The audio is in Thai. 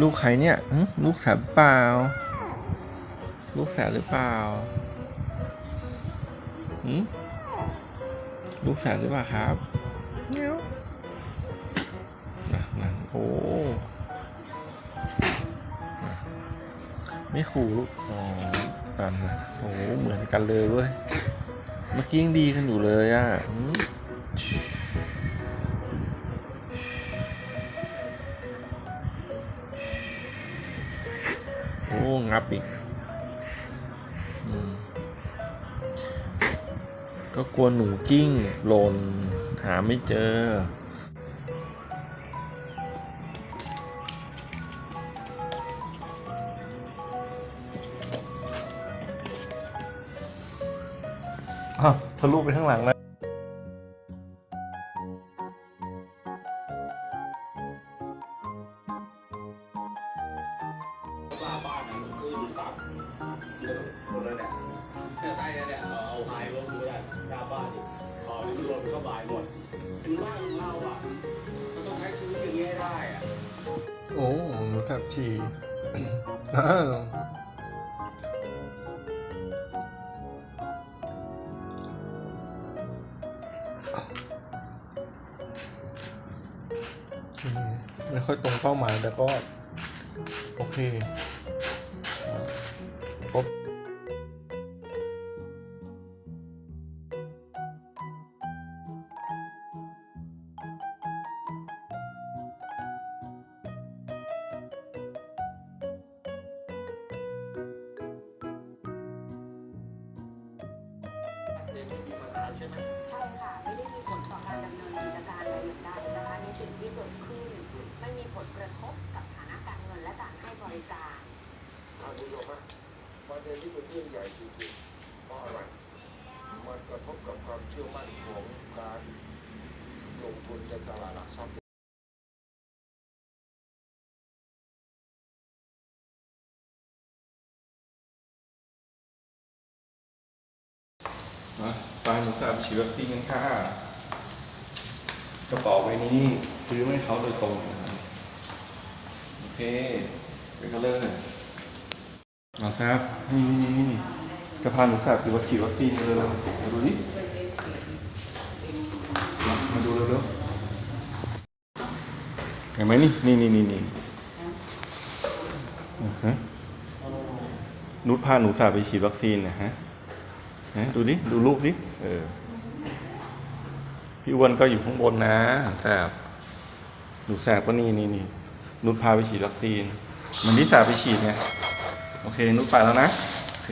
ลูกใครเนี่ยลูกแสบเปล่า ลูกแสบหรือเปล่าหืมลูกแสบหรือเปล่าครับเงี้ยนะนะโอ้ไม่ขู่ลูกอ๋อกันนะโอ้เหมือนกันเลยเว้ย เมื่อกี้ยังดีกันอยู่เลยอะ หืมโอ้งับอีกอมก็กลัวหนูจิ้งหล่นหาไม่เจออ้าวทะลุไปข้างหลังแล้ว หมดเลยเนี่ยเสื้อใต้เนี่ยเอาเอาไฮลงดูได้หน้าบ้านดิพอที่รวมก็บายหมดเป็นบ้านของเราอะก็ต้องใช้ชีวิตอย่างนี้ให้ได้อะโอ้หนูทับฉี่อ้าวไม่ค่อยตรงเป้าหมายแต่ก็ โอเค ไม่มีปัญหาใช่ไหมใช่ค่ะ ไม่ได้มีผลต่อการดำเนินกิจการแต่อย่างใดนะคะในสิ่งที่เกิดขึ้นไม่มีผลกระทบกับฐานะการเงินและการให้บริการท่านผู้ชมฮะประเด็นที่เป็นเรื่องใหญ่จริงๆเพราะอะไรมันกระทบกับความเชื่อมั่นของการลงทุนในตลาดหลักทรัพย์ มาไปหนูสาวฉีดวัคซีนกันค่ะกระเป๋าใบนี้ซื้อให้เขาโดยตรงนะครับโอเคไปกันเลยเอาแซบนี่นี่นี่นี่จะพาหนูสาวไปวัคซีนวัคซีนเลยมาดูดิมามาดูเร็วๆเห็นไหมนี่นี่นี่นี่นี่ฮะนุชพาหนูสาวไปฉีดวัคซีนนะฮะ นะดูดิดูลูกสิเออพี่อ้วนก็อยู่ข้างบนนะแสบดูแสบก็นี่นี่นี่นุชพาไปฉีดวัคซีนเหมันที่สาไปฉีดไงโอเค นุชไปแล้วนะ โอเค